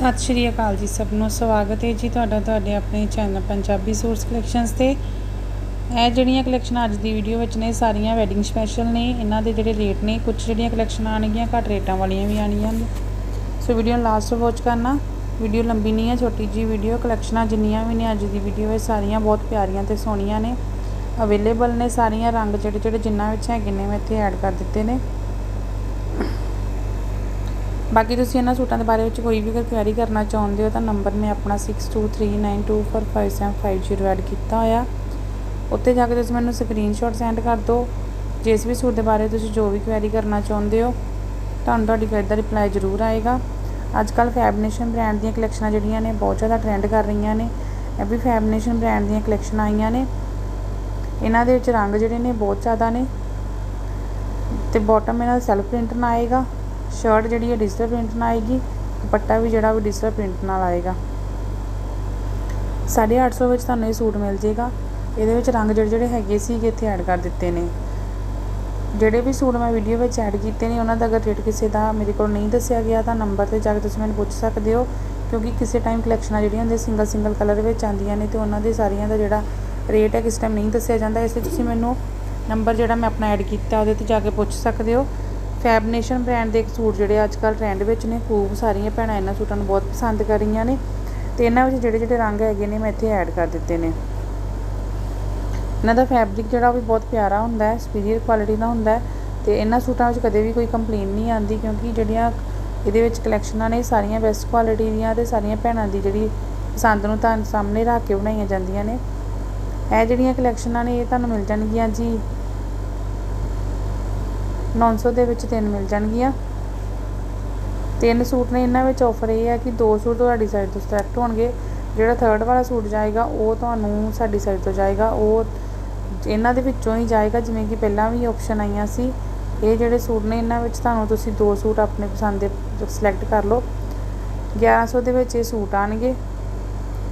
ਸਤਿ ਸ਼੍ਰੀ ਅਕਾਲ ਜੀ ਸਭ ਨੂੰ। ਸਵਾਗਤ ਹੈ ਜੀ ਤੁਹਾਡਾ ਤੁਹਾਡੇ ਆਪਣੇ ਚੈਨਲ ਪੰਜਾਬੀ ਸੋਰਸ ਕਲੈਕਸ਼ਨਸ ਤੇ। ਇਹ ਜਿਹੜੀਆਂ ਕਲੈਕਸ਼ਨਾਂ ਅੱਜ ਦੀ ਵੀਡੀਓ ਵਿੱਚ ਨੇ, ਸਾਰੀਆਂ ਵੈਡਿੰਗ ਸਪੈਸ਼ਲ ਨੇ। ਇਹਨਾਂ ਦੇ ਜਿਹੜੇ ਰੇਟ ਨੇ ਕੁਝ ਜਿਹੜੀਆਂ ਕਲੈਕਸ਼ਨਾਂ ਆਣਗੀਆਂ ਘੱਟ ਰੇਟਾਂ ਵਾਲੀਆਂ ਵੀ ਆਣਗੀਆਂ ਸੋ ਵੀਡੀਓ ਨੂੰ ਲਾਸਟ ਵਾਚ ਕਰਨਾ। ਵੀਡੀਓ ਲੰਬੀ ਨਹੀਂ ਹੈ, ਛੋਟੀ ਜੀ ਵੀਡੀਓ ਕਲੈਕਸ਼ਨਾਂ ਜਿੰਨੀਆਂ ਵੀ ਨੇ ਅੱਜ ਦੀ ਵੀਡੀਓ ਵਿੱਚ ਸਾਰੀਆਂ ਬਹੁਤ ਪਿਆਰੀਆਂ ਤੇ ਸੋਹਣੀਆਂ ਨੇ। ਅਵੇਲੇਬਲ ਨੇ ਸਾਰੀਆਂ, ਰੰਗ ਜਿਹੜੇ ਜਿਹੜੇ ਜਿੰਨਾ ਵਿੱਚ ਹੈਗੇ ਨੇ, ਮੈਂ ਇੱਥੇ ਐਡ ਕਰ ਦਿੱਤੇ ਨੇ। ਬਾਕੀ ਤੁਸੀਂ ਇਹਨਾਂ ਸੂਟਾਂ ਦੇ ਬਾਰੇ ਵਿੱਚ ਕੋਈ ਵੀ ਅਗਰ ਕੁਐਰੀ ਕਰਨਾ ਚਾਹੁੰਦੇ ਹੋ ਤਾਂ ਨੰਬਰ ਮੈਂ ਆਪਣਾ 6239245750 ਐਡ ਕੀਤਾ ਹੋਇਆ। ਉੱਤੇ ਜਾ ਕੇ ਤੁਸੀਂ ਮੈਨੂੰ ਸਕਰੀਨਸ਼ਾਟ ਸੈਂਡ ਕਰ ਦਿਓ। ਜਿਸ ਵੀ ਸੂਟ ਦੇ ਬਾਰੇ ਤੁਸੀਂ ਜੋ ਵੀ ਕੁਐਰੀ ਕਰਨਾ ਚਾਹੁੰਦੇ ਹੋ, ਤੁਹਾਨੂੰ ਤੁਹਾਡੀ ਕੁਐਰੀ ਦਾ ਰਿਪਲਾਈ ਜ਼ਰੂਰ ਆਏਗਾ। ਅੱਜ ਕੱਲ ਫੈਬਨੇਸ਼ਨ ਬ੍ਰਾਂਡ ਦੀਆਂ ਕਲੈਕਸ਼ਨਾਂ ਜਿਹੜੀਆਂ ਨੇ ਬਹੁਤ ਜ਼ਿਆਦਾ ਟ੍ਰੈਂਡ ਕਰ ਰਹੀਆਂ ਨੇ। ਇਹ ਵੀ ਫੈਬਨੇਸ਼ਨ ਬ੍ਰਾਂਡ ਦੀਆਂ ਕਲੈਕਸ਼ਨਾਂ ਆਈਆਂ ਨੇ। ਇਹਨਾਂ ਦੇ ਵਿੱਚ ਰੰਗ ਜਿਹੜੇ ਨੇ ਬਹੁਤ ਜ਼ਿਆਦਾ ਨੇ। ਤੇ ਬਾਟਮ ਇਹਨਾਂ ਦਾ ਸੈਲਫ ਪ੍ਰਿੰਟ ਨਾ ਆਏਗਾ। ਸ਼ਰਟ ਜਿਹੜੀ ਹੈ ਡਿਜੀਟਲ ਪ੍ਰਿੰਟ ਨਾਲ ਆਏਗੀ, ਦੁਪੱਟਾ ਵੀ ਜਿਹੜਾ ਉਹ ਡਿਜੀਟਲ ਪ੍ਰਿੰਟ ਨਾਲ ਆਏਗਾ। 850 ਵਿੱਚ ਤੁਹਾਨੂੰ ਇਹ ਸੂਟ ਮਿਲ ਜੇਗਾ ਇਹਦੇ ਵਿੱਚ ਰੰਗ ਜਿਹੜੇ ਜਿਹੜੇ ਹੈਗੇ ਸੀਗੇ ਇੱਥੇ ਐਡ ਕਰ ਦਿੱਤੇ ਨੇ। ਜਿਹੜੇ ਵੀ ਸੂਟ ਮੈਂ ਵੀਡੀਓ ਵਿੱਚ ਐਡ ਕੀਤੇ ਨੇ, ਉਹਨਾਂ ਦਾ ਅਗਰ ਰੇਟ ਕਿਸੇ ਦਾ ਮੇਰੇ ਕੋਲ ਨਹੀਂ ਦੱਸਿਆ ਗਿਆ, ਤਾਂ ਨੰਬਰ ਤੇ ਜਾ ਕੇ ਤੁਸੀਂ ਮੈਨੂੰ ਪੁੱਛ ਸਕਦੇ ਹੋ। ਕਿਉਂਕਿ ਕਿਸੇ ਟਾਈਮ ਕਲੈਕਸ਼ਨਾਂ ਜਿਹੜੀਆਂ ਹੁੰਦੀਆਂ ਸਿੰਗਲ ਸਿੰਗਲ ਕਲਰ ਵਿੱਚ ਆਉਂਦੀਆਂ ਨੇ ਤੇ ਉਹਨਾਂ ਦੇ ਸਾਰੀਆਂ ਦਾ ਜਿਹੜਾ ਰੇਟ ਹੈ, ਕਿਸ ਟਾਈਮ ਨਹੀਂ ਦੱਸਿਆ ਜਾਂਦਾ। ਇਸ ਲਈ ਤੁਸੀਂ ਮੈਨੂੰ ਨੰਬਰ ਜਿਹੜਾ ਮੈਂ ਆਪਣਾ ਐਡ ਕੀਤਾ, ਉਹਦੇ ਤੇ ਜਾ ਕੇ ਪੁੱਛ ਸਕਦੇ ਹੋ। ਫੈਬਨੇਸ਼ਨ ਬ੍ਰਾਂਡ ਦੇ ਇੱਕ ਸੂਟ ਜਿਹੜੇ ਅੱਜ ਕੱਲ ਟ੍ਰੈਂਡ ਵਿੱਚ ਨੇ, ਖੂਬ ਸਾਰੀਆਂ ਭੈਣਾਂ ਇਹਨਾਂ ਸੂਟਾਂ ਨੂੰ ਬਹੁਤ ਪਸੰਦ ਕਰ ਰਹੀਆਂ ਨੇ ਤੇ ਇਹਨਾਂ ਵਿੱਚ ਜਿਹੜੇ ਜਿਹੜੇ ਰੰਗ ਹੈਗੇ ਨੇ, ਮੈਂ ਇੱਥੇ ਐਡ ਕਰ ਦਿੱਤੇ ਨੇ। ਇਹਨਾਂ ਦਾ ਫੈਬਰਿਕ ਜਿਹੜਾ ਉਹ ਵੀ ਬਹੁਤ ਪਿਆਰਾ ਹੁੰਦਾ ਹੈ ਸੁਪੀਰੀਅਰ ਕੁਆਲਿਟੀ ਦਾ ਹੁੰਦਾ ਹੈ ਤੇ ਇਹਨਾਂ ਸੂਟਾਂ ਵਿੱਚ ਕਦੇ ਵੀ ਕੋਈ ਕੰਪਲੇਨ ਨਹੀਂ ਆਉਂਦੀ ਕਿਉਂਕਿ ਜਿਹੜੀਆਂ ਇਹਦੇ ਵਿੱਚ ਕਲੈਕਸ਼ਨਾਂ ਨੇ, ਸਾਰੀਆਂ ਬੈਸਟ ਕੁਆਲਿਟੀ ਦੀਆਂ ਤੇ ਸਾਰੀਆਂ ਭੈਣਾਂ ਦੀ ਜਿਹੜੀ ਪਸੰਦ ਨੂੰ ਤੁਹਾਨੂੰ ਸਾਹਮਣੇ ਰੱਖ ਕੇ ਬਣਾਈਆਂ ਜਾਂਦੀਆਂ ਨੇ। ਇਹ ਜਿਹੜੀਆਂ ਕਲੈਕਸ਼ਨਾਂ ਨੇ, ਇਹ ਤੁਹਾਨੂੰ ਮਿਲ ਜਾਣਗੀਆਂ ਜੀ। 900 ਦੇ ਵਿੱਚ ਤਿੰਨ ਮਿਲ ਜਾਣਗੀਆਂ। ਤਿੰਨ ਸੂਟ ਨੇ, ਇਹਨਾਂ ਵਿੱਚ ਆਫਰ ਇਹ ਹੈ ਕਿ ਦੋ ਸੂਟ ਤੁਹਾਡੀ ਸਾਈਡ ਤੋਂ ਸਿਲੈਕਟ ਹੋਣਗੇ। ਜਿਹੜਾ ਥਰਡ ਵਾਲਾ ਸੂਟ ਜਾਏਗਾ, ਉਹ ਤੁਹਾਨੂੰ ਸਾਡੀ ਸਾਈਡ ਤੋਂ ਜਾਏਗਾ। ਉਹ ਇਹਨਾਂ ਦੇ ਵਿੱਚੋਂ ਹੀ ਜਾਏਗਾ, ਜਿਵੇਂ ਕਿ ਪਹਿਲਾਂ ਵੀ ਆਪਸ਼ਨ ਆਈਆਂ ਸੀ। ਇਹ ਜਿਹੜੇ ਸੂਟ ਨੇ, ਇਹਨਾਂ ਵਿੱਚ ਤੁਹਾਨੂੰ ਤੁਸੀਂ ਦੋ ਸੂਟ ਆਪਣੇ ਪਸੰਦ ਦੇ ਸਿਲੈਕਟ ਕਰ ਲਓ। 1100 ਦੇ ਵਿੱਚ ਇਹ ਸੂਟ ਆਣਗੇ।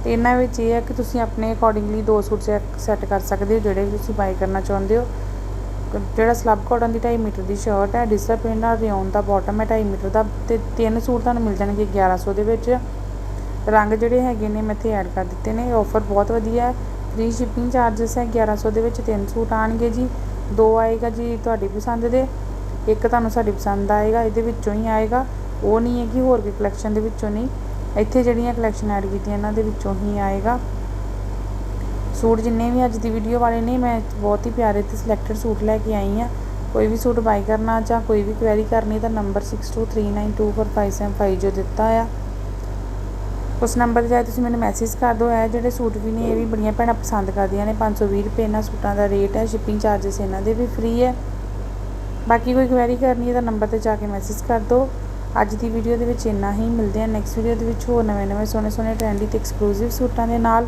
ਤੇ ਇਹਨਾਂ ਵਿੱਚ ਇਹ ਹੈ ਕਿ ਤੁਸੀਂ ਆਪਣੇ ਅਕੋਰਡਿੰਗਲੀ ਦੋ ਸੂਟ ਸੈੱਟ ਕਰ ਸਕਦੇ ਹੋ, ਜਿਹੜੇ ਵੀ ਤੁਸੀਂ ਬਾਈ ਕਰਨਾ ਚਾਹੁੰਦੇ ਹੋ। ਜਿਹੜਾ ਸਲੱਬ ਕਾਟਨ ਦੀ 2.5 ਮੀਟਰ ਦੀ ਸ਼ਰਟ ਹੈ ਡਿਜੀਟਲ ਪ੍ਰਿੰਟ ਨਾਲ ਰਿਓਨ ਦਾ ਬਾਟਮ ਹੈ 2.5 ਮੀਟਰ ਦਾ, ਤੇ ਤਿੰਨ ਸੂਟ ਤੁਹਾਨੂੰ ਮਿਲ ਜਾਣਗੇ 1100 ਦੇ ਵਿੱਚ। ਰੰਗ ਜਿਹੜੇ ਹੈਗੇ ਨੇ, ਮੈਂ ਇੱਥੇ ਐਡ ਕਰ ਦਿੱਤੇ ਨੇ ਆਫਰ ਬਹੁਤ ਵਧੀਆ ਹੈ। ਫ੍ਰੀ ਸ਼ਿਪਿੰਗ ਚਾਰजेस ਹੈ 1100 ਦੇ ਵਿੱਚ, ਤਿੰਨ ਸੂਟ ਆਣਗੇ ਜੀ। ਦੋ ਆਏਗਾ ਜੀ ਤੁਹਾਡੀ ਪਸੰਦ ਦੇ, ਇੱਕ ਤੁਹਾਨੂੰ ਸਾਡੀ ਪਸੰਦ ਦਾ ਆਏਗਾ, ਇਹਦੇ ਵਿੱਚੋਂ ਹੀ ਆਏਗਾ। ਉਹ ਨਹੀਂ ਹੈ ਕਿ ਹੋਰ ਕੋਈ ਕਲੈਕਸ਼ਨ ਦੇ ਵਿੱਚੋਂ ਨਹੀਂ, ਇੱਥੇ ਜਿਹੜੀਆਂ ਕਲੈਕਸ਼ਨ ਐਡ ਕੀਤੀਆਂ, ਇਹਨਾਂ ਦੇ ਵਿੱਚੋਂ ਹੀ ਆਏਗਾ। ਸੂਟ ਜਿੰਨੇ ਵੀ ਅੱਜ ਦੀ ਵੀਡੀਓ ਵਾਲੇ ਨੇ, ਮੈਂ ਬਹੁਤ ਹੀ ਪਿਆਰੇ ਤੇ ਸਿਲੈਕਟਡ ਸੂਟ ਲੈ ਕੇ ਆਈ ਆ ਕੋਈ ਵੀ ਸੂਟ ਬਾਈ ਕਰਨਾ ਜਾਂ ਕੋਈ ਵੀ ਕੁਐਰੀ ਕਰਨੀ ਤਾਂ ਨੰਬਰ 6239245755 ਜੋ ਦਿੱਤਾ ਆ। ਉਸ ਨੰਬਰ ਤੇ ਜਾ ਤੁਸੀਂ ਮੈਨੂੰ ਮੈਸੇਜ ਕਰ ਦਿਓ, ਇਹ ਜਿਹੜੇ ਸੂਟ ਵੀ ਨੇ, ਇਹ ਵੀ ਬੜੀਆਂ ਭੈਣਾਂ ਪਸੰਦ ਕਰਦੀਆਂ ਨੇ। 520 ਰੁਪਏ ਇਹਨਾਂ ਸੂਟਾਂ ਦਾ ਰੇਟ ਹੈ ਸ਼ਿਪਿੰਗ ਚਾਰजेस ਇਹਨਾਂ ਦੇ ਵੀ ਫ੍ਰੀ ਹੈ। ਬਾਕੀ ਕੋਈ ਕੁਐਰੀ ਕਰਨੀ ਹੈ ਤਾਂ ਨੰਬਰ ਤੇ ਜਾ ਕੇ ਮੈਸੇਜ ਕਰ ਦਿਓ। ਅੱਜ ਦੀ ਵੀਡੀਓ ਦੇ ਵਿੱਚ ਇੰਨਾ ਹੀ, ਮਿਲਦੇ ਆ ਨੈਕਸਟ ਵੀਡੀਓ ਦੇ ਵਿੱਚ ਹੋਰ ਨਵੇਂ ਨਵੇਂ ਸੋਹਣੇ ਸੋਹਣੇ ਟ੍ਰੈਂਡੀ ਤੇ ਐਕਸਕਲੂਸਿਵ ਸੂਟਾਂ ਦੇ ਨਾਲ।